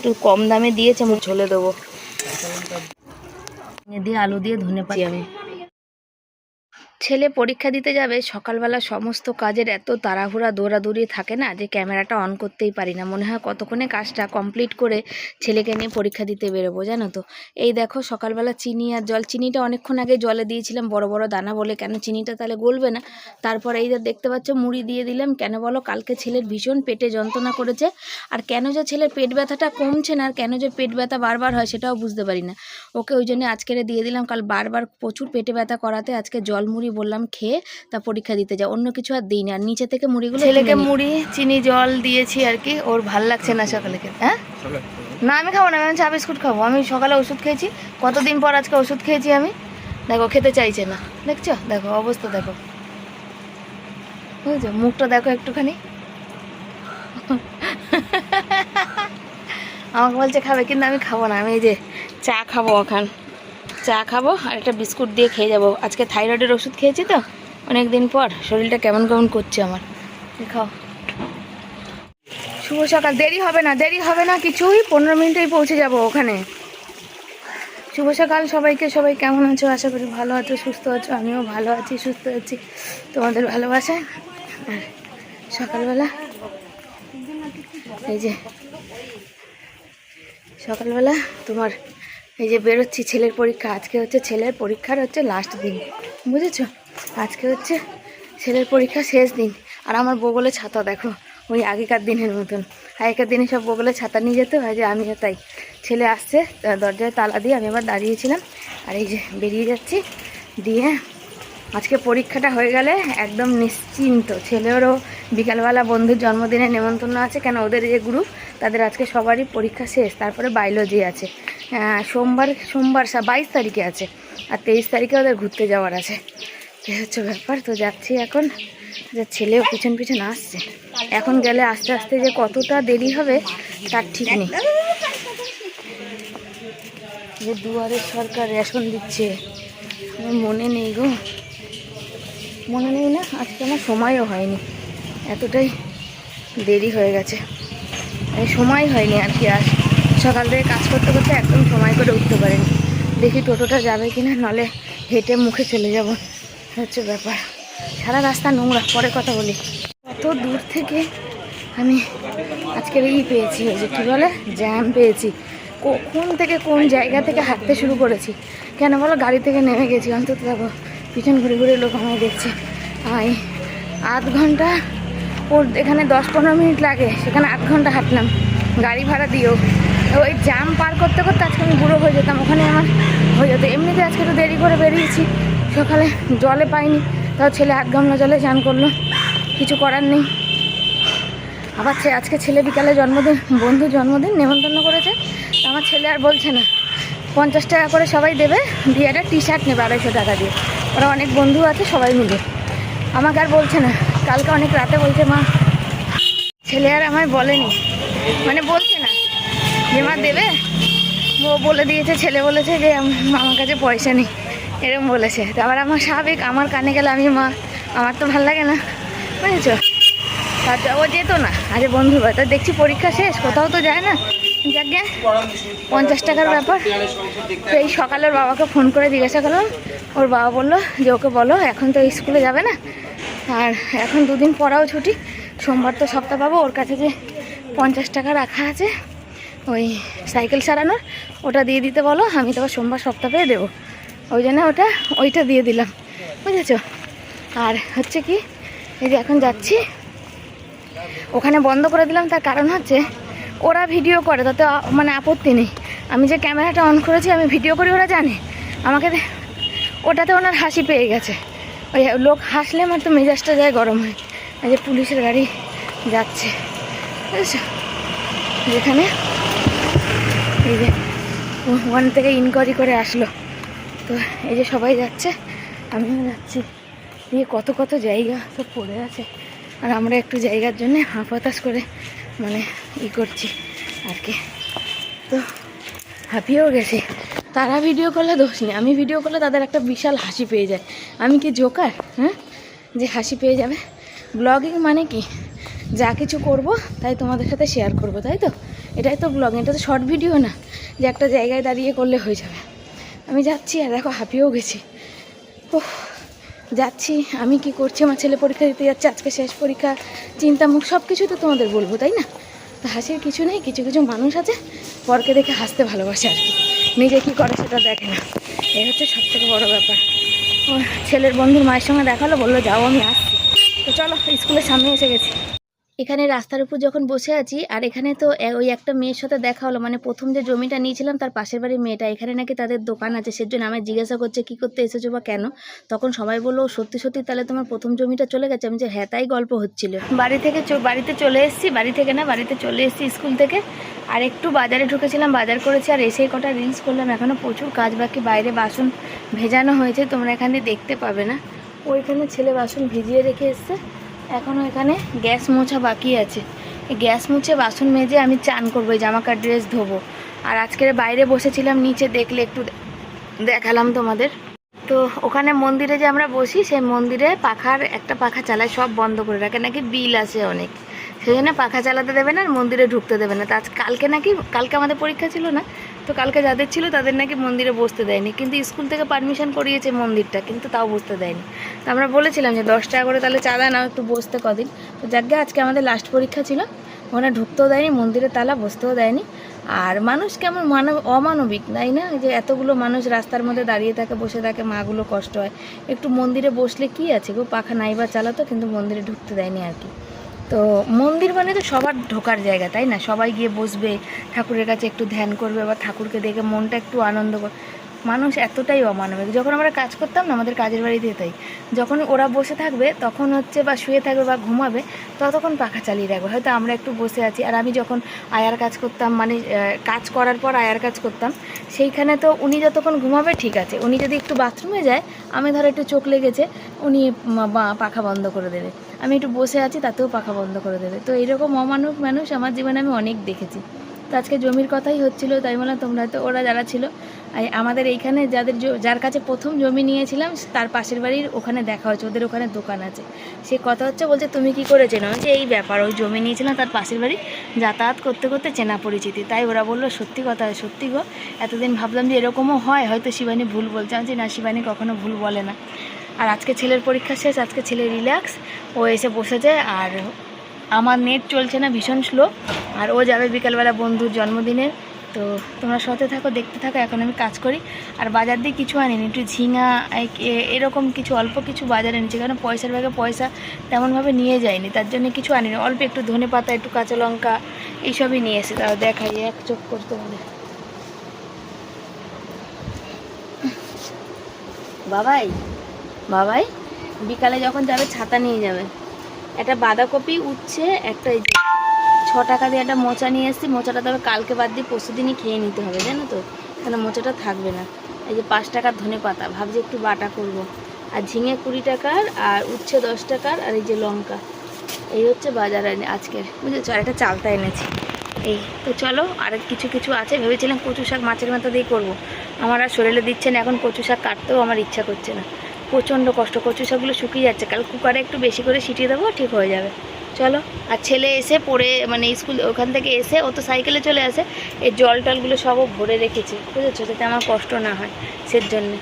একটু কম দামে দিয়েছে আমি ঝোলে দেবো। দিয়ে আলু দিয়ে ধনে পাচ্ছি আমি। ছেলে পরীক্ষা দিতে যাবে, সকালবেলা সমস্ত কাজের এত তাড়াহুড়া দৌড়াদৌড়ি থাকে না যে ক্যামেরাটা অন করতেই পারি না। মনে হয় কতক্ষণে কাজটা কমপ্লিট করে ছেলেকে নিয়ে পরীক্ষা দিতে বেরোবো, জানো তো? এই দেখো সকালবেলা চিনি আর জল, চিনিটা অনেকক্ষণ আগে জলে দিয়েছিলাম, বড় বড় দানা বলে, কেন চিনিটা তাহলে গলবে না? তারপর এই দেখতে পাচ্ছ মুড়ি দিয়ে দিলাম, কেন বলো কালকে ছেলের ভীষণ পেটে যন্ত্রণা করেছে, আর কেন যে ছেলের পেট ব্যথাটা কমছে না, আর কেন যে পেট ব্যথা বারবার হয় সেটাও বুঝতে পারি না। ওকে ওই জন্য আজকের দিয়ে দিলাম, কাল বারবার প্রচুর পেটে ব্যথা করাতে, আজকে জল মুড়ি বললাম খেয়ে তা পরীক্ষা দিতে যা অন্য কিছু আর দিই না আর নিচে থেকে মুড়িগুলো ছেলেকে মুড়ি চিনি জল দিয়েছি আর কি ওর ভালো লাগছে না সকালে খেতে হ্যাঁ? না আমি খাব না আমি চা বিস্কুট খাব। আমি সকালে ওষুধ খেয়েছি কতদিন পর আজকে ওষুধ খেয়েছি আমি? দেখো খেতে চাইছে না। দেখছ? দেখো অবস্থা দেখো। বুঝছ? মুখটা দেখো একটুখানি। আমাকে বলছে খাবে। কিন্তু আমি খাব না আমি এই যে চা খাব ওখান। চা খাব আর একটা বিস্কুট দিয়ে খেয়ে যাব। আজকে থাইরয়েডের ওষুধ খেয়েছি তো অনেক দিন পর। শরীরটা কেমন কেমন করছে আমার? খাও। শুভ সকাল। দেরি হবে না, দেরি হবে না, কিছুই। পনেরো মিনিটেই পৌঁছে যাব ওখানে। শুভ সকাল সবাইকে। সবাই কেমন আছো? আশা করি ভালো আছো, সুস্থ আছো। আমিও ভালো আছি, সুস্থ আছি। তোমাদের ভালোবাসায়। আর সকালবেলা এই যে, সকালবেলা তোমার এই যে বেরোচ্ছি, ছেলের পরীক্ষা। আজকে হচ্ছে ছেলের পরীক্ষার হচ্ছে লাস্ট দিন। বুঝেছ? আজকে হচ্ছে ছেলের পরীক্ষা শেষ দিন। আর আমার বগলে ছাতা দেখো, ওই আগেকার দিনের মতন। আগেকার দিনে সব বগলে ছাতা নিয়ে যেতে হয় যে আমিও তাই। ছেলে আসছে, দরজায় তালা দিয়ে আমি আবার দাঁড়িয়েছিলাম। আর এই যে বেরিয়ে যাচ্ছি, দিয়ে আজকে পরীক্ষাটা হয়ে গেলে একদম নিশ্চিন্ত। ছেলেরও বিকালবেলা বন্ধুর জন্মদিনে নেমন্তন্ন আছে। কেন ওদের যে গ্রুপ তাদের আজকে সবারই পরীক্ষা শেষ। তারপরে বায়োলজি আছে। সোমবার সোমবার বাইশ তারিখে আছে। আর তেইশ তারিখে ওদের ঘুরতে যাওয়ার আছে। এই হচ্ছে ব্যাপার। তো যাচ্ছি এখন। যে ছেলেও পিছন পিছন আসছে। এখন গেলে আস্তে আস্তে যে কতটা দেরি হবে, তার ঠিক নেই। যে দুয়ারে সরকার রেশন দিচ্ছে। আমার মনে নেই গো। মনে নেই না, আজকে আমার সময়ও হয়নি। এতটাই দেরি হয়ে গেছে। সময় হয়নি আর কি আর। সকাল থেকে কাজ করতে করতে একদম সময় করে উঠতে পারেনি। দেখি টোটোটা যাবে কিনা, নলে হেঁটে মুখে চলে যাব। হচ্ছে ব্যাপার। সারা রাস্তা নোংরা, পরে কথা বলি। কত দূর থেকে আমি আজকের ই পেয়েছি, ওই যে কী বলে, জ্যাম পেয়েছি। কখন থেকে কোন জায়গা থেকে হাঁটতে শুরু করেছি? কেন বলো, গাড়ি থেকে নেমে গেছি, অন্তত দেখো পিছন ঘুরে ঘুরে লোক আমায় দেখছে। আই, আধ ঘণ্টা ওর এখানে দশ পনেরো মিনিট লাগে, সেখানে আধ ঘণ্টা হাঁটলাম। গাড়ি ভাড়া দিও। ওই জ্যাম পার করতে করতে আজকে আমি বুড়ো হয়ে যেতাম, ওখানে আমার হয়ে যেত। এমনিতে আজকে একটু দেরি করে বেরিয়েছি, সকালে জলে পাইনি, তাও ছেলে আধ গামলা জলে চান করল, কিছু করার নেই। আবার আজকে ছেলে বিকালে জন্মদিন, বন্ধু জন্মদিন নেমন্তন্ন করেছে, তা আমার ছেলে আর বলছে না। পঞ্চাশ টাকা করে সবাই দেবে, দিয়ে একটা টি শার্ট নেবে, আড়াইশো টাকা দিয়ে। ওরা অনেক বন্ধু আছে সবাই মিলে। আমাকে আর বলছে না। কালকে অনেক রাতে বলছে, মা, ছেলে আর আমায় বলেনি। মানে বলছে না। যে মা দেবে, ও বলে দিয়েছে, ছেলে বলেছে যে আম- আমার কাছে পয়সা নেই। এরকম বলেছে। তারপর আমার স্বাভাবিক, আমার কানে গেলে আমি, মা, আমার তো ভালো লাগে না। বুঝেছ? তারপর ও যেত না। আরে বন্ধু তো দেখছি পরীক্ষা শেষ, কোথাও তো যায় না। যাকে পঞ্চাশ টাকার ব্যাপার। তো এই সকালে ওর বাবাকে ফোন করে জিজ্ঞাসা করলাম ওর বাবা বলল যে, ওকে বলো, এখন তো স্কুলে যাবে না। আর এখন দুদিন পরাও ছুটি। সোমবার তো সপ্তাহ পাবো। ওর কাছে যে পঞ্চাশ টাকা রাখা আছে, ওই সাইকেল সারানোর, ওটা দিয়ে দিতে বলো। আমি তোকে সোমবার সপ্তাহ পেয়ে দেবো। ওই জন্য ওটা, ওইটা দিয়ে দিলাম। বুঝেছ? আর হচ্ছে কি, এই যে এখন যাচ্ছি, ওখানে বন্ধ করে দিলাম। তার কারণ হচ্ছে, ওরা ভিডিও করে, তাতে মানে আপত্তি নেই। আমি যে ক্যামেরাটা অন করেছি, আমি ভিডিও করি, ওরা জানে। আমাকে ওটাতে ওনার হাসি পেয়ে গেছে। ওই লোক হাসলে আমার তো মেজাজটা যায় গরম হয়। যে পুলিশের গাড়ি যাচ্ছে। যেখানে এই যে ওখান থেকে ইনকোয়ারি করে আসলো। তো এই যে সবাই যাচ্ছে, আমিও যাচ্ছি। দিয়ে কত কত জায়গা সব পড়ে আছে। আর আমরা একটু জায়গার জন্য হাঁপাতাস করে মানে ই করছি আর কি। তো হাঁপিয়েও গেছে। তারা ভিডিও করলে দোষ নেই। আমি ভিডিও করলে তাদের একটা বিশাল হাসি পেয়ে যায় আমি কি জোকার হ্যাঁ? যে হাসি পেয়ে যাবে। ব্লগিং মানে কি? যা কিছু করব, তাই তোমাদের সাথে শেয়ার করব, তাই তো? এটাই তো ব্লগ এটা তো শর্ট ভিডিও না, যে একটা জায়গায় দাঁড়িয়ে করলে হয়ে যাবে। আমি যাচ্ছি আর দেখো, হাঁপিয়েও গেছি। ওহ যাচ্ছি। আমি কি করছি? আমার ছেলে পরীক্ষা দিতে যাচ্ছে, আজকে শেষ পরীক্ষা, চিন্তামুখ সব কিছু তো তোমাদের বলব, তাই না? হাসির কিছু নেই, কিছু কিছু মানুষ আছে পরকে দেখে হাসতে ভালোবাসে আর কি। নিজে কী করে সেটা দেখে না। এই হচ্ছে সব থেকে বড়ো ব্যাপার। ছেলের বন্ধুর মায়ের সঙ্গে দেখাল বলল, যাও, আমি আসছি। তো চলো, স্কুলের সামনে এসে গেছি। এখানে রাস্তার উপর যখন বসে আছি, আর এখানে তো ওই একটা মেয়ের সাথে দেখা হলো মানে প্রথম যে জমিটা নিয়েছিলাম তার পাশের বাড়ির মেয়েটা, এখানে নাকি তাদের দোকান আছে, সেজন্য আমায় জিজ্ঞাসা করছে, কি করতে এসেছ বা কেন? তখন সবাই বলল সত্যি সত্যি, তাহলে তোমার প্রথম জমিটা চলে গেছে? আমি যে হ্যাঁ তাই গল্প হচ্ছিল। বাড়ি থেকে বাড়িতে চলে এসেছি, বাড়ি থেকে না, বাড়িতে চলে এসেছি স্কুল থেকে। আর একটু বাজারে ঢুকেছিলাম, বাজার করেছি, আর এসেই কটা রিলস করলাম এখনও প্রচুর কাজ বাকি, বাইরে বাসন ভেজানো হয়েছে, তোমরা এখানে দেখতে পাবে না। ওইখানে ছেলে বাসন ভিজিয়ে রেখে এসছে। এখনও এখানে গ্যাস মোছা বাকি আছে। গ্যাস মুছে বাসন মেজে আমি চান করব, এই জামা কাপড় ড্রেস ধোবো। আর আজকের বাইরে বসেছিলাম, নিচে দেখলে একটু দেখালাম তোমাদের। তো ওখানে মন্দিরে যে আমরা বসি, সেই মন্দিরে পাখার একটা পাখা চালায়, সব বন্ধ করে রাখে। নাকি বিল আসে অনেক। সেই জন্য পাখা চালাতে দেবে না আর মন্দিরে ঢুকতে দেবে না। তা আজ কালকে নাকি কালকে আমাদের পরীক্ষা ছিল না। তো কালকে যাদের ছিল তাদের নাকি মন্দিরে বসতে দেয়নি। কিন্তু স্কুল থেকে পারমিশন করিয়েছে মন্দিরটা, কিন্তু তাও বসতে দেয়নি। তো আমরা বলেছিলাম যে দশ টাকা করে তাহলে চাঁদা নাও একটু বসতে কদিন। তো যাকে আজকে আমাদের লাস্ট পরীক্ষা ছিল। ওখানে ঢুকতেও দেয়নি, মন্দিরে তালা বসতেও দেয়নি। আর মানুষ কেমন মানব, অমানবিক, তাই না? যে এতগুলো মানুষ রাস্তার মধ্যে দাঁড়িয়ে থাকে, বসে থাকে, মাগুলো কষ্ট হয়। একটু মন্দিরে বসলে কি আছে গো? পাখা নাই বা চালাতো, কিন্তু মন্দিরে ঢুকতে দেয়নি আর কি। তো মন্দির মানে তো সবার ঢোকার জায়গা, তাই না? সবাই গিয়ে বসবে, ঠাকুরের কাছে একটু ধ্যান করবে বা ঠাকুরকে দেখে মনটা একটু আনন্দ কর মানুষ এতটাই অমানবিক। যখন আমরা কাজ করতাম না, আমাদের কাজের বাড়িতে তাই। যখন ওরা বসে থাকবে, তখন হচ্ছে বা শুয়ে থাকবে বা ঘুমাবে, ততক্ষণ পাখা চালিয়ে রাখবে। হয়তো আমরা একটু বসে আছি, আর আমি যখন আয়ার কাজ করতাম মানে কাজ করার পর আয়ার কাজ করতাম, সেইখানে তো উনি যতক্ষণ ঘুমাবে, ঠিক আছে। উনি যদি একটু বাথরুমে যায়, আমি ধরো একটু চোখ লেগেছে, উনি পাখা বন্ধ করে দেবে। আমি একটু বসে আছি, তাতেও পাখা বন্ধ করে দেবে। তো এইরকম অমানুষ মানুষ আমার জীবনে আমি অনেক দেখেছি। তো আজকে জমির কথাই হচ্ছিল, তাই বললাম তোমরা তো, ওরা যারা ছিল আমাদের এইখানে যাদের যার কাছে প্রথম জমি নিয়েছিলাম, তার পাশের বাড়ির ওখানে দেখা হচ্ছে ওদের ওখানে দোকান আছে। সে কথা হচ্ছে, বলছে, তুমি কি করে চেনো? যে এই ব্যাপার, ওই জমি নিয়েছিলাম, তার পাশের বাড়ি। যাতায়াত করতে করতে চেনা পরিচিতি। তাই ওরা বলল, সত্যি কথা, সত্যি গো, এতদিন ভাবলাম যে এরকমও হয়, হয়তো শিবানী ভুল বলছে। যে না, শিবানী কখনো ভুল বলে না। আর আজকে ছেলের পরীক্ষা শেষ, আজকে ছেলে রিল্যাক্স, ও এসে বসেছে, আর আমার নেট চলছে না, ভীষণ স্লো। আর ও যাবে বিকালবেলা বন্ধুর জন্মদিনের। তো তোমরা সাথে থাকো, দেখতে থাকো, এখন আমি কাজ করি। আর বাজার দিয়ে কিছু আনিনি, একটু ঝিঙা এরকম কিছু, অল্প কিছু বাজারে এনেছি, কারণ পয়সার ব্যাগে পয়সা তেমনভাবে নিয়ে যায়নি তার জন্য কিছু আনিনি। অল্প একটু ধনে পাতা, একটু কাঁচা লঙ্কা, এইসবই নিয়ে এসে তাও দেখাই, এক চোখ করতে হবে বাবাই বাবাই, বিকালে যখন যাবে ছাতা নিয়ে যাবে। একটা বাঁধাকপি উঠছে, একটা ছ টাকা দিয়ে একটা মোচা নিয়ে এসেছি, মোচাটা তবে কালকে বাদ দিয়ে পরশু দিনই খেয়ে নিতে হবে, জানো তো? কেন মোচাটা থাকবে না। এই যে পাঁচ টাকার ধনে পাতা, ভাবছি একটু বাটা করব। আর ঝিঙে কুড়ি টাকার আর উচ্ছে দশ টাকার আর এই যে লঙ্কা। এই হচ্ছে বাজার আজকের, বুঝেছ? আর একটা চালতা এনেছি। এই, তো চলো, আর কিছু কিছু আছে। ভেবেছিলাম কচু শাক মাছের মাথা দিয়ে করব। আমার আর শরীরে দিচ্ছে না, এখন কচু শাক কাটতেও আমার ইচ্ছা করছে না। প্রচণ্ড কষ্ট, কচু শাকগুলো শুকিয়ে যাচ্ছে। কাল কুকারে একটু বেশি করে সিটিয়ে দেবো, ঠিক হয়ে যাবে। চলো। আর ছেলে এসে পড়ে মানে স্কুল, ওখান থেকে এসে ও তো সাইকেলে চলে আসে, এই জল টলগুলো সবও ভরে রেখেছে, বুঝেছ? যাতে আমার কষ্ট না হয় সের জন্যে।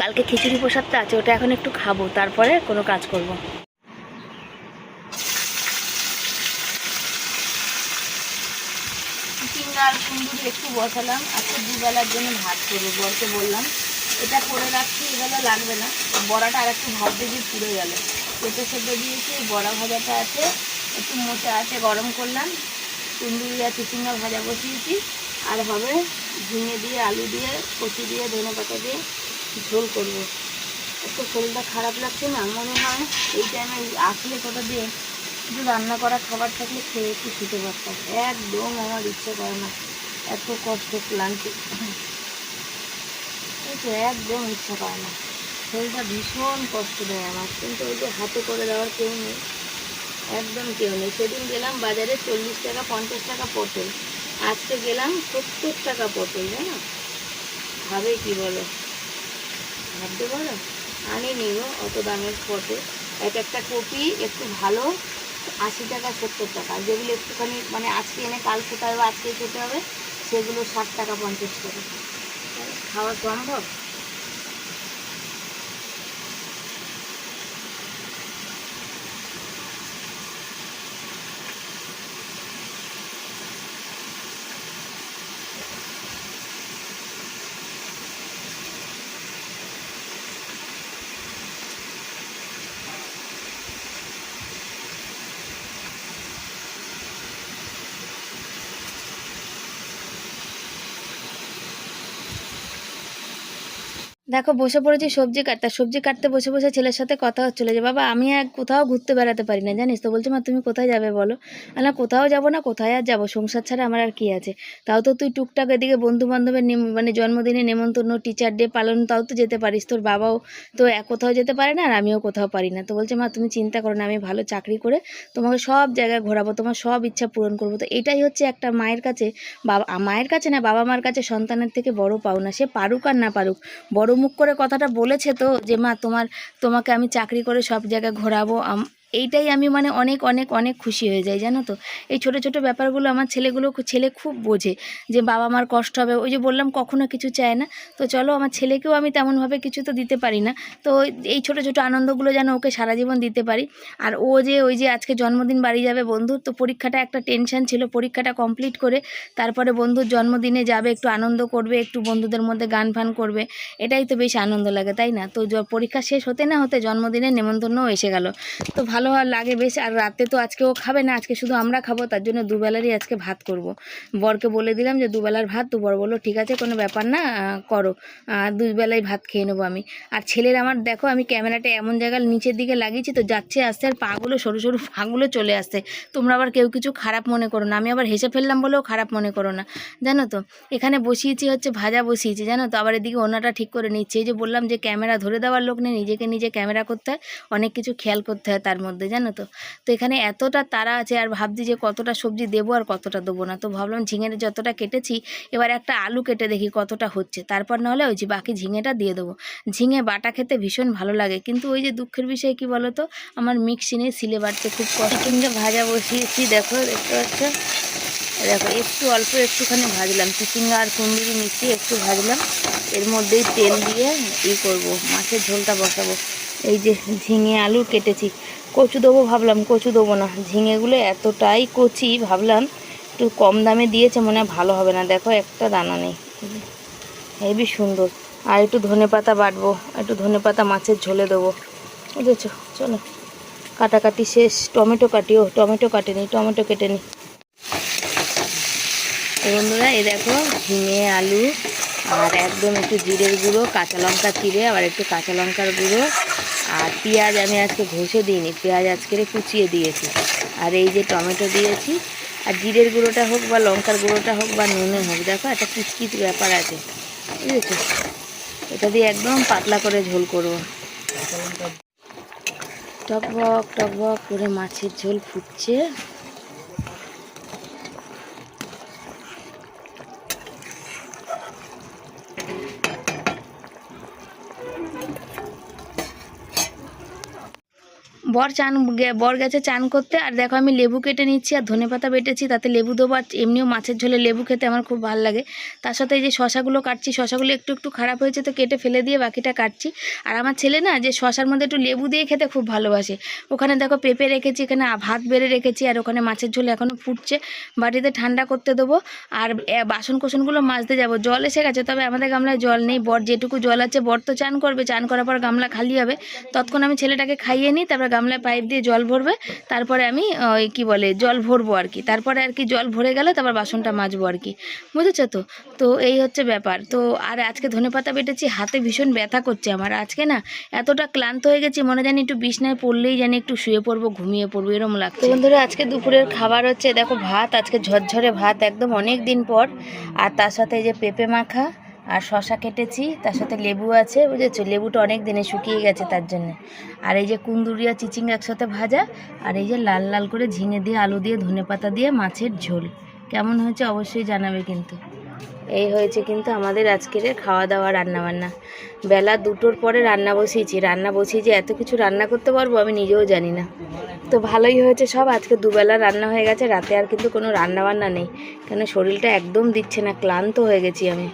কালকে খিচুড়ি প্রসাদটা আছে, ওটা এখন একটু খাব, তারপরে কোনো কাজ করব। আর কুন্দুরি একটু বসালাম, আজকে দুবেলার জন্য ভাত করব বরকে বললাম। এটা করে রাখছি এবেলা লাগবে না। বড়াটা আর একটু ভাত দিয়ে পুড়ে গেল। পেঁপে সেদ্ধ দিয়েছি, বড়া ভাজাটা আছে, একটু মোচা আছে, গরম করলাম। কুন্দুরি আর চিচিঙ্গা ভাজা বসিয়েছি। আর হবে ঝিঙে দিয়ে, আলু দিয়ে, কচু দিয়ে, ধনে পাতা দিয়ে ঝোল করব। একটু শরীরটা খারাপ লাগছে না, মনে হয় এই টাইমে আসলে কটা দিয়ে একটু রান্না করা খাবার থাকলে খেয়ে একটু খেতে পারতাম। একদম আমার ইচ্ছে করে না। এত কষ্ট, ক্লান্তি। এই তো একদম ইচ্ছা করে না। শরীরটা ভীষণ কষ্ট দেয় আমার, কিন্তু ওই যে হাতে করে দেওয়ার কেউ নেই। একদম কেউ নেই। সেদিন গেলাম বাজারে চল্লিশ টাকা, পঞ্চাশ টাকা পটল। আজকে গেলাম সত্তর টাকা পটল, জানো? ভাবে কি বলো? ভাবতে পারো? আনিনি গো, অত দামের পটল। এক একটা কপি একটু ভালো, আশি টাকা, সত্তর টাকা। যেগুলো একটুখানি মানে আজকে এনে কাল খেতে হবে আজকে খেতে হবে সেগুলো ষাট টাকা, পঞ্চাশ টাকা। খাওয়া সম্ভব দেখো, বসে পড়েছি, সবজি কাটতে সবজি কাটতে বসে বসে ছেলের সাথে কথা হচ্ছিল যে, বাবা, আমি আর কোথাও ঘুরতে বেড়াতে পারি না, জানিস তো? বলছে, মা, তুমি কোথায় যাবে বলো? না কোথাও যাব না, কোথায় আর যাব? সংসার ছাড়া আমার আর কি আছে? তাও তো তুই টুকটাক এদিকে বন্ধু বান্ধবের মানে জন্মদিনে নেমন্তন্ন টিচার ডে পালন, তাও তো যেতে পারিস। তোর বাবাও তো এক কোথাও যেতে পারে না, আর আমিও কোথাও পারি না। তো বলছে, মা, তুমি চিন্তা করো না, আমি ভালো চাকরি করে তোমাকে সব জায়গায় ঘোরাবো, তোমার সব ইচ্ছা পূরণ করব। তো এটাই হচ্ছে একটা মায়ের কাছে, বাবা, মায়ের কাছে না বাবা মার কাছে সন্তানের থেকে বড় পাওনা। সে পারুক আর না পারুক, বড় মুখ করে কথাটা বলেছে তো যে, মা, তোমার, তোমাকে আমি চাকরি করে সব জায়গায় ঘোরাবো এইটাই আমি মানে অনেক অনেক অনেক খুশি হয়ে যাই, জানো তো? এই ছোট ছোট ব্যাপারগুলো আমার ছেলেগুলো ছেলে খুব বোঝে যে বাবা মার কষ্ট হবে। ওই যে বললাম, কখনো কিছু চায় না। তো চলো, আমার ছেলেকেও আমি তেমনভাবে কিছু তো দিতে পারি না। তো এই ছোট ছোট আনন্দগুলো যেন ওকে সারা জীবন দিতে পারি। আর ও যে ওই যে আজকে জন্মদিন বাড়ি যাবে বন্ধুর তো পরীক্ষাটা একটা টেনশন ছিল, পরীক্ষাটা কমপ্লিট করে তারপরে বন্ধুর জন্মদিনে যাবে, একটু আনন্দ করবে, একটু বন্ধুদের মধ্যে গান ফান করবে। এটাই তো বেশ আনন্দ লাগে, তাই না? তো পরীক্ষা শেষ হতে না হতে জন্মদিনের নেমন্তন্নও এসে গেল। তো ভালো আর লাগে বেশ, আর রাতে তো আজকে ও খাবে না, আজকে শুধু আমরা খাব, তার জন্য দুবেলারই আজকে ভাত করব। বরকে বলে দিলাম যে দুবেলার ভাত, তো বর বলল, ঠিক আছে, কোনো ব্যাপার না করো বেলায় ভাত খেয়ে নেব আমি। আর ছেলের আমার, দেখো, আমি ক্যামেরাটা এমন জায়গায় নিচের দিকে লাগিয়েছি, তো যাচ্ছে, আসছে, আর পাগুলো, সরু সরু পাগুলো চলে আসছে। তোমরা আবার কেউ কিছু খারাপ মনে করো না, আমি আবার হেসে ফেললাম বলেও খারাপ মনে করো না, জানো তো? এখানে বসিয়েছি হচ্ছে, ভাজা বসিয়েছি, জানো তো? আবার এদিকে ওনাটা ঠিক করে নিচ্ছে, এই যে বললাম যে ক্যামেরা ধরে দেওয়ার লোক নেই, নিজেকে নিজে ক্যামেরা করতে হয়, অনেক কিছু খেয়াল করতে হয় তার মধ্যে। জানো তো? তো এখানে এতটা তারা আছে আর ভাবছি যে কতটা সবজি দেবো আর কতটা দেবো না। তো ভাবলাম ঝিঙেটা যতটা কেটেছি, এবার একটা আলু কেটে দেখি কতটা হচ্ছে। তারপর নাহলে ওই যে বাকি ঝিঙেটা দিয়ে দেবো। ঝিঙে বাটা খেতে ভীষণ ভালো লাগে। কিন্তু ওই যে দুঃখের বিষয় কি বলো তো আমার মিক্সি নেই সিলে বাটতে খুব কষ্ট। চিংড়ে ভাজা বসিয়েছি, দেখো, দেখতে পাচ্ছ? দেখো, একটু অল্প একটুখানি ভাজলাম। চিচিঙ্গা আর কুন্দুরি মিশিয়ে একটু ভাজলাম। এর মধ্যেই তেল দিয়ে ই করব, মাছের ঝোলটা বসাবো। এই যে ঝিঙে আলু কেটেছি। কচু দেবো ভাবলাম, কচু দেবো না। ঝিঙেগুলো এতটাই কচি ভাবলাম, একটু কম দামে দিয়েছে, মনে হয় ভালো হবে না। দেখো, একটা দানা নেই। হেবি সুন্দর। আর একটু ধনে পাতা বাটবো একটু ধনে পাতা মাছের ঝোলে দেবো। বুঝেছ? চলো। কাটাকাটি শেষ। টমেটো কাটিও, টমেটো কাটেনি, টমেটো কেটে নি। বন্ধুরা, এই দেখো, ঝিঙে, আলু, আর একদম একটু জিরের গুঁড়ো, কাঁচা লঙ্কা চিড়ে আবার একটু কাঁচা লঙ্কার গুঁড়ো। আর পেঁয়াজ আমি আজকে ঘষে দিইনি, পেঁয়াজ আজকের কুচিয়ে দিয়েছি। আর এই যে টমেটো দিয়েছি, আর জিরের গুঁড়োটা হোক বা লঙ্কার গুঁড়োটা হোক বা নুনে হোক, দেখো একটা কিচকিচ ব্যাপার আছে, বুঝেছ? এটা দিয়ে একদম পাতলা করে ঝোল করব। টকবক টকবক করে মাছের ঝোল ফুটছে। বর চান বর গেছে চান করতে, আর দেখো আমি লেবু কেটে নিচ্ছি আর ধনে পাতা বেটেছি, তাতে লেবু দেবো, আর এমনিও মাছের ঝোলে লেবু খেতে আমার খুব ভালো লাগে। তার সাথে এই যে শশাগুলো কাটছি, শশাগুলো একটু একটু খারাপ হয়েছে তো কেটে ফেলে দিয়ে বাকিটা কাটছি। আর আমার ছেলে না যে শশার মধ্যে একটু লেবু দিয়ে খেতে খুব ভালোবাসে। ওখানে দেখো পেঁপে রেখেছি, এখানে ভাত বেড়ে রেখেছি, আর ওখানে মাছের ঝোল এখনও ফুটছে। বাটিতে ঠান্ডা করতে দেবো, আর বাসন কোসনগুলো মাজতে যাব। জল এসে গেছে, তবে আমাদের গামলায় জল নেই। বর যেটুকু জল আছে, বর তো চান করবে, চান করার পর গামলা খালি হবে। তৎক্ষণ আমি ছেলেটাকে খাইয়ে নিই, তারপর গামলায় পাইপ দিয়ে জল ভরবে, তারপরে আমি ওই কী বলে, জল ভরবো আর কি। তারপরে আর কি জল ভরে গেলে, তারপর বাসনটা মাজবো আর কি। বুঝেছ তো? তো এই হচ্ছে ব্যাপার। তো আর আজকে ধনেপাতা বেটেছি, হাতে ভীষণ ব্যথা করছে আমার। আজকে না এতটা ক্লান্ত হয়ে গেছি, মনে জানি একটু বিছনায় পড়লেই জানি একটু শুয়ে পড়ব, ঘুমিয়ে পড়ব, এরম লাগছে। বন্ধুরা, আজকে দুপুরের খাবার হচ্ছে, দেখো ভাত, আজকে ঝরঝরে ভাত, একদম অনেক দিন পর। আর তার সাথে যে পেঁপে মাখা আর শশা কেটেছি, তার সাথে লেবু আছে, বুঝেছ? লেবুটা অনেক দিনে শুকিয়ে গেছে তার জন্য। আর এই যে কুন্দুরিয়া চিচিং একসাথে ভাজা, আর এই যে লাল লাল করে ঝিঙে দিয়ে, আলু দিয়ে ধনেপাতা দিয়ে মাছের ঝোল। কেমন হয়েছে অবশ্যই জানাবে কিন্তু। এই হয়েছে কিন্তু আমাদের আজকের খাওয়া দাওয়া রান্না বান্না বেলা দুটোর পরে রান্না বসিয়েছি। রান্না বসিয়ে যে এত কিছু রান্না করতে পারব আমি নিজেও জানি না। তো ভালোই হয়েছে সব। আজকে দুবেলা রান্না হয়ে গেছে, রাতে আর কিন্তু কোনো রান্না বান্না নেই। কেন শরীরটা একদম দিচ্ছে না, ক্লান্ত হয়ে গেছি আমি।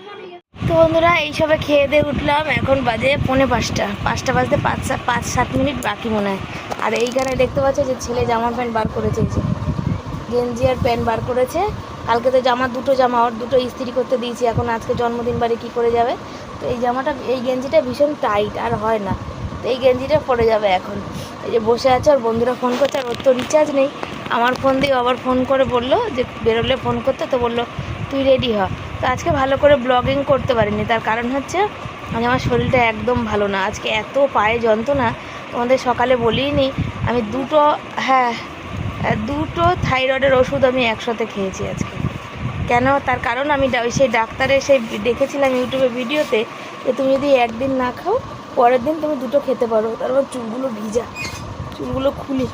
তো বন্ধুরা, এইসবে খেয়ে দিয়ে উঠলাম। এখন বাজে পৌনে পাঁচটা। পাঁচটা বাজতে পাঁচ পাঁচ সাত মিনিট বাকি মনে হয়। আর এইখানে দেখতে পাচ্ছ যে ছেলে জামা প্যান্ট বার করেছে। যে গেঞ্জি আর প্যান্ট বার করেছে। কালকে তো জামা, দুটো জামা, ওর দুটো ইস্ত্রি করতে দিয়েছি। এখন আজকে জন্মদিন বাড়ি কী করে যাবে? তো এই জামাটা, এই গেঞ্জিটা ভীষণ টাইট, আর হয় না। তো এই গেঞ্জিটা পরে যাবে এখন। এই যে বসে আছে, আর বন্ধুরা ফোন করছে, আর ওর তো রিচার্জ নেই। আমার ফোন দিয়ে আবার ফোন করে বলল যে বেরোলে ফোন করতে। তো বলল তুই রেডি হ। তো আজকে ভালো করে ব্লগিং করতে পারিনি। তার কারণ হচ্ছে, আজ আমার শরীরটা একদম ভালো না। আজকে এত পায়ে যন্ত্রণা, তোমাদের সকালে বলিনি নি আমি দুটো হ্যাঁ দুটো থাইরয়েডের ওষুধ আমি একসাথে খেয়েছি আজকে। কেন? তার কারণ আমি সেই ডাক্তারের সেই দেখেছিলাম ইউটিউবে ভিডিওতে যে তুমি যদি একদিন না খাও, পরের দিন তুমি দুটো খেতে পারো। তারপর চুলগুলো ভিজা, চুলগুলো খুলি।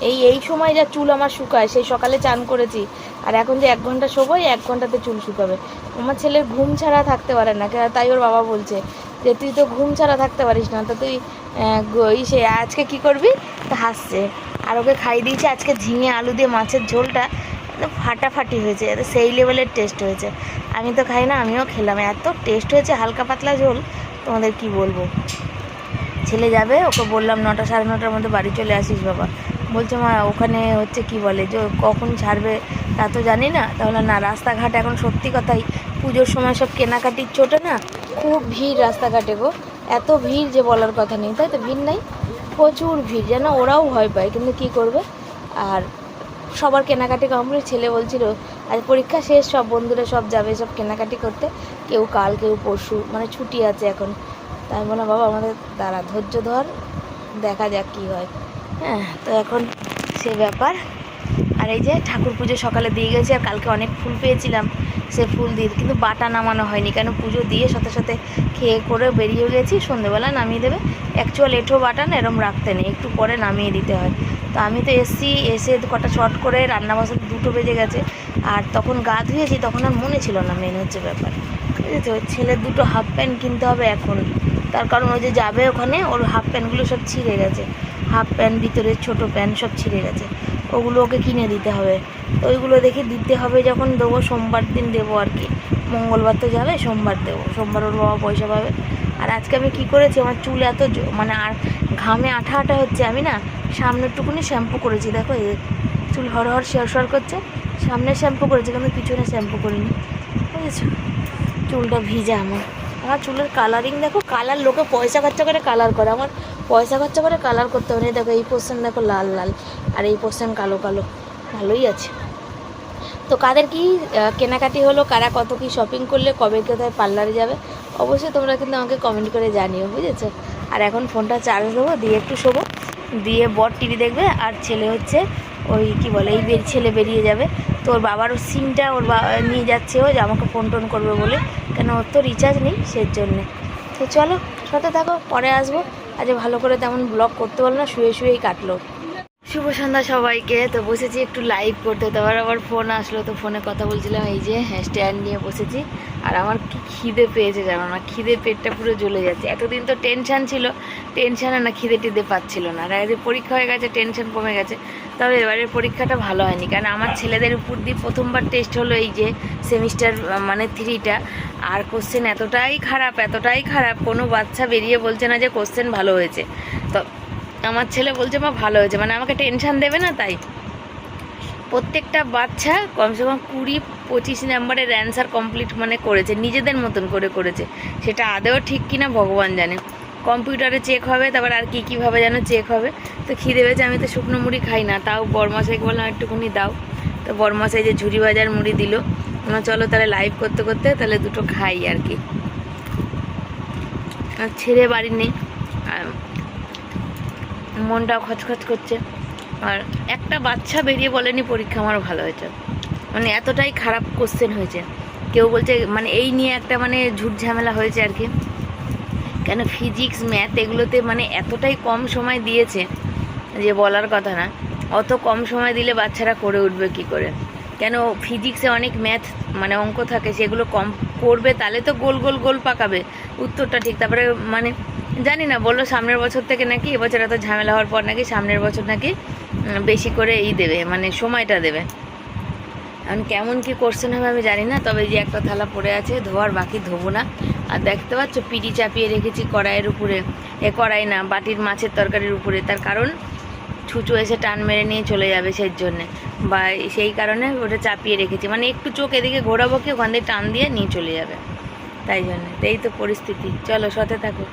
এই এই সময় যা চুল আমার শুকায়, সেই সকালে চান করেছি। আর এখন যে এক ঘণ্টা শোবো, এই এক ঘন্টাতে চুল শুকাবে। আমার ছেলের ঘুম ছাড়া থাকতে পারে না, কে- তাই ওর বাবা বলছে যে, তুই তো ঘুম ছাড়া থাকতে পারিস না, তো তুই গ- ইসে আজকে কি করবি? তা হাসছে। আর ওকে খাই দিয়েছে আজকে ঝিঙে আলু দিয়ে মাছের ঝোলটা। ফাটাফাটি হয়েছে সেই লেভেলের টেস্ট হয়েছে। আমি তো খাই না, আমিও খেলাম। এত টেস্ট হয়েছে, হালকা পাতলা ঝোল, তোমাদের কি বলব? ছেলে যাবে, ওকে বললাম, নটা সাড়ে নটার মধ্যে বাড়ি চলে আসিস, বাবা। বলছে, মা, ওখানে হচ্ছে কি বলে যে, কখন ছাড়বে তা তো জানি না। তাহলে না, রাস্তাঘাট এখন সত্যি কথাই পুজোর সময় সব কেনাকাটির চোটে না? খুব ভিড় রাস্তাঘাটে গো। এত ভিড় যে বলার কথা নেই, তাই তো ভিড় নাই? প্রচুর ভিড়, যেন ওরাও ভয় পায়, কিন্তু কি করবে? আর সবার কেনাকাটি কমপ্লিট ছেলে বলছিল, আজ পরীক্ষা শেষ, সব বন্ধুরা সব যাবে সব কেনাকাটি করতে। কেউ কাল, কেউ পরশু মানে ছুটি আছে এখন। তাই বলে বাবা, আমাদের দাঁড়া, ধৈর্য ধর, দেখা যাক কী হয়। হ্যাঁ তো এখন সে ব্যাপার। আর এই যে ঠাকুর পুজো সকালে দিয়ে গেছি আর কালকে অনেক ফুল পেয়েছিলাম, সে ফুল দিয়ে কিন্তু বাটা নামানো হয়নি, কেন পুজো দিয়ে সাথে সাথে খেয়ে করে বেরিয়ে গেছি, সন্ধেবেলা নামিয়ে দেবে। অ্যাকচুয়াল এঁঠো বাটা না, এরম রাখতে নেই, একটু পরে নামিয়ে দিতে হয়। তো আমি তো এসছি, এসে কটা শর্ট করে রান্না বসাতে দুটো বেজে গেছে, আর তখন গা ধুয়েছি, তখন আর মনে ছিল না মেন হচ্ছে ব্যাপার। বুঝেছ ছেলের দুটো হাফ প্যান্ট কিনতে হবে এখন। তার কারণ ও যে যাবে ওখানে, ওর হাফ প্যান্টগুলো সব ছিঁড়ে গেছে। হাফ প্যান্ট, ভিতরে ছোট প্যান্ট সব ছিঁড়ে গেছে। ওগুলো ওকে কিনে দিতে হবে। ওইগুলো দেখে দিতে হবে যখন দেবো, সোমবার দিন দেবো আর কি। মঙ্গলবার তো যাবে, সোমবার দেবো। সোমবার ওর বাবা পয়সা পাবে। আর আজকে আমি কি করেছি, আমার চুল এত মানে আর ঘামে আঠা আঠা হচ্ছে, আমি না সামনের টুকুনি শ্যাম্পু করেছি। দেখো এই চুল হর হর শেয়ার শেয়ার করছে। সামনে শ্যাম্পু করেছি, কিন্তু পিছনে শ্যাম্পু করিনি। বুঝেছ? চুলটা ভিজা আমার। আমার চুলের কালারিং দেখো কালার লোকে পয়সা খরচা করে কালার করে। আমার পয়সা খরচা করে কালার করতে হবে না। দেখো, এই পোর্শন দেখো লাল লাল। আর এই পোর্শন কালো কালো। ভালোই আছে। তো কাদের কি কেনাকাটি হলো, কারা কত কি শপিং করলে, কবে কোথায় পার্লারে যাবে, অবশ্যই তোমরা কিন্তু আমাকে কমেন্ট করে জানিও, বুঝেছ? আর এখন ফোনটা চার্জ দেবো, দিয়ে একটু শোবো। দিয়ে বর টিভি দেখবে, আর ছেলে হচ্ছে ওই কি বলে, এই বের, ছেলে বেরিয়ে যাবে। তো ওর বাবার সিমটা ওর বাবা নিয়ে যাচ্ছে ও যে আমাকে ফোন টোন করবে বলে। কেন ওর তো রিচার্জ নেই সের জন্যে তো চলো সাথে থাকো, পরে আসব। আজ ভালো করে তেমন ব্লগ করতে পারল না, শুয়ে শুয়েই কাটলো। শুভ সন্ধ্যা সবাইকে। তো বসেছি একটু লাইভ করতে। তারপর আবার ফোন আসলো, তো ফোনে কথা বলছিলাম, এই যে হ্যাঁ স্ট্যান্ড নিয়ে বসেছি। আর আমার কি খিদে পেয়েছে জানো না? খিদে পেটটা পুরো জ্বলে যাচ্ছে। এতদিন তো টেনশান ছিল। টেনশানে না খিদে টিদে পাচ্ছিল না। আর এদের পরীক্ষা হয়ে গেছে টেনশন কমে গেছে। তবে এবারের পরীক্ষাটা ভালো হয়নি। কারণ আমার ছেলেদের উপর দিয়ে প্রথমবার টেস্ট হলো এই যে সেমিস্টার মানে থ্রিটা আর কোশ্চেন এতটাই খারাপ এতটাই খারাপ, কোনো বাচ্চা বেরিয়ে বলছে না যে কোশ্চেন ভালো হয়েছে। তো আমার ছেলে বলছে, মা, ভালো হয়েছে। মানে আমাকে টেনশান দেবে না তাই। প্রত্যেকটা বাচ্চা কমসে কম কুড়ি পঁচিশ নাম্বারের অ্যান্সার কমপ্লিট মানে করেছে, নিজেদের মতন করে করেছে। সেটা আদেও ঠিক কিনা ভগবান জানে। কম্পিউটারে চেক হবে, তারপর আর কী কীভাবে যেন চেক হবে। তো খিদে পেয়েছে, আমি তো শুকনো মুড়ি খাই না। তাও বরমাসাইকে বললাম, একটুখানি দাও। তো বরমাসাই যে ঝুড়ি বাজার মুড়ি দিল আমরা চলো তাহলে লাইভ করতে করতে তাহলে দুটো খাই আর কি। আর ছেড়ে বাড়ি নেই। আর মনটাও খচখচ করছে। আর একটা বাচ্চা বেরিয়ে বলেনি পরীক্ষা আমার ভালো হয়েছে। মানে এতটাই খারাপ কোশ্চেন হয়েছে। কেউ বলছে মানে এই নিয়ে একটা মানে ঝুট ঝামেলা হয়েছে আর কি। কেন ফিজিক্স ম্যাথ এগুলোতে মানে এতটাই কম সময় দিয়েছে যে বলার কথা না। অত কম সময় দিলে বাচ্চারা করে উঠবে কি করে? কেন ফিজিক্সে অনেক ম্যাথ মানে অঙ্ক থাকে, সেগুলো কম করবে, তাহলে তো গোল গোল গোল পাকাবে। উত্তরটা ঠিক, তারপরে মানে জানি না বলল সামনের বছর থেকে নাকি, এবছর এত ঝামেলা হওয়ার পর নাকি সামনের বছর নাকি বেশি করে ই দেবে মানে সময়টা দেবে। এখন কেমন কি কোশ্চেন হবে আমি জানি না তবে যে একটা থালা পড়ে আছে, ধোয়ার বাকি ধোবো না। আর দেখতে পাচ্ছ পিটি চাপিয়ে রেখেছি কড়াইয়ের উপরে। এ কড়াই না, বাটির মাছের তরকারির উপরে, তার কারণ ছুঁচো এসে টান মেরে নিয়ে চলে যাবে সেই জন্যে। বা সেই কারণে ওটা চাপিয়ে রেখেছি মানে একটু চোখ এদিকে ঘোরাবো কি, ওখান দিয়ে টান দিয়ে নিয়ে চলে যাবে। তাই জন্যে এই তো পরিস্থিতি। চলো, সাথে থাকো।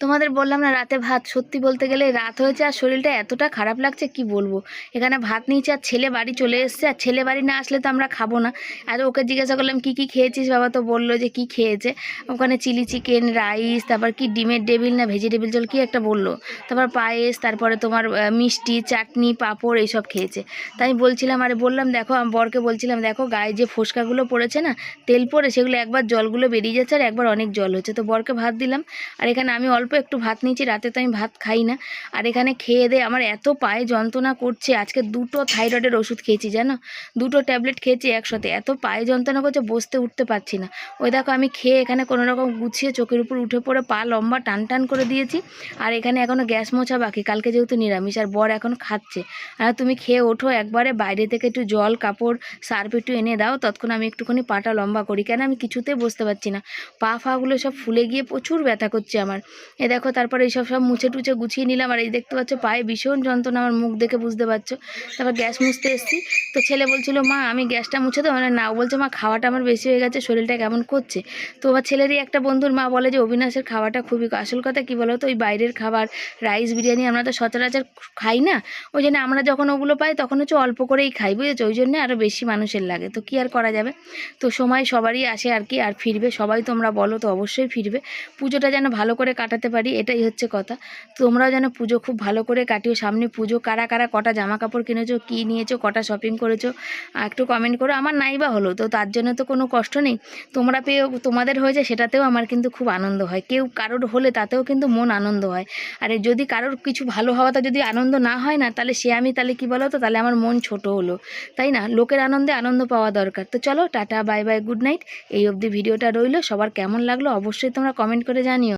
তোমাদের বললাম না রাতে ভাত, সত্যি বলতে গেলে রাত হয়েছে আর শরীরটা এতটা খারাপ লাগছে, কি বলব? এখানে ভাত নিয়েছে আর ছেলে বাড়ি চলে এসছে, আর ছেলে বাড়ি না আসলে তো আমরা খাব না। আর ওকে জিজ্ঞাসা করলাম, কি কি খেয়েছিস? বাবা তো বলল যে, কি খেয়েছে? ওখানে চিলি চিকেন, রাইস, তারপর কি ডিমের ডেবিল না ভেজিটেবিল জল, কি একটা বলল। তারপর পায়েস, তারপরে তোমার মিষ্টি, চাটনি, পাঁপড় এইসব খেয়েছে। তাই বলছিলাম, আরে বললাম, দেখো, আমি, বরকে বলছিলাম, দেখো, গায়ে যে ফোসকাগুলো পড়েছে না, তেল পড়ে সেগুলো একবার জলগুলো বেরিয়ে যাচ্ছে আর একবার অনেক জল হচ্ছে। তো বরকে ভাত দিলাম। আর এখানে আমি অল্প একটু ভাত নিয়েছি, রাতে তো আমি ভাত খাই না। আর এখানে খেয়ে দিয়ে আমার এত পায়ে যন্ত্রণা করছে, আজকে দুটো থাইরয়েডের ওষুধ খেয়েছি, জানো? দুটো ট্যাবলেট খেয়েছি একসাথে, এত পায়ে যন্ত্রণা করছে, বসতে উঠতে পারছি না। ওই দেখো, আমি খেয়ে এখানে কোনো রকম গুছিয়ে চোখের উপর উঠে পড়ে পা লম্বা টান টান করে দিয়েছি, আর এখানে এখনও গ্যাস মোছা বাকি, কালকে যেহেতু নিরামিষ, আর বর এখন খাচ্ছে। আর তুমি খেয়ে ওঠো, একবারে বাইরে থেকে একটু জল, কাপড়, সার্ফ একটু এনে দাও তৎক্ষণ আমি একটুখানি পাটা লম্বা করি, কেন আমি কিছুতেই বসতে পারছি না। পা ফাগুলো সব ফুলে গিয়ে প্রচুর ব্যথা করছে আমার। এ দেখো, তারপরে এইসব সব মুছে টুছে গুছিয়ে নিলাম, আর এই দেখতে পাচ্ছ পায়ে ভীষণ যন্ত্রণা, আমার মুখ দেখে বুঝতে পারছ। তারপর গ্যাস মুছতে এসেছি। তো ছেলে বলছিল, মা, আমি গ্যাসটা মুছে দেবো? মানে না বলছে, মা, খাওয়াটা আমার বেশি হয়ে গেছে, শরীরটা কেমন করছে? তো আমার ছেলেরই একটা বন্ধুর মা বলে যে, অবিনাশের খাওয়াটা খুবই আসল কথা কি বলো তো, ওই বাইরের খাবার, রাইস, বিরিয়ানি আমরা তো সচরাচর খাই না। ওই জন্য আমরা যখন ওগুলো পাই, তখন হচ্ছে অল্প করেই খাই, বুঝেছ? ওই জন্য আরও বেশি মানুষের লাগে। তো কি আর করা যাবে? তো সময় সবারই আসে আর কি, আর ফিরবে সবাই, তোমরা বলো তো অবশ্যই ফিরবে। পুজোটা যেন ভালো করে কাটাতে পারি, এটাই হচ্ছে কথা। তোমরাও যেন পুজো খুব ভালো করে কাটিও। সামনে পুজো, কারা কারা কটা জামা কাপড় কিনেছো, কী নিয়েছো, কটা শপিং করেছ একটু কমেন্ট করো। আমার নাই বা হলো, তো তার জন্য তো কোনো কষ্ট নেই। তোমরা পেয়ে তোমাদের হয়েছে সেটাতেও আমার কিন্তু খুব আনন্দ হয়। কেউ কারোর হলে তাতেও কিন্তু মন আনন্দ হয়। আর যদি কারোর কিছু ভালো হওয়াটা যদি আনন্দ না হয় না, তাহলে সে আমি, তাহলে কি বলো তো তাহলে আমার মন ছোট হলো। তাই না? লোকের আনন্দে আনন্দ পাওয়া দরকার। তো চলো, tata bye bye good night এই অবধি ভিডিওটা রইল। সবার কেমন লাগল অবশ্যই তোমরা কমেন্ট করে জানিও।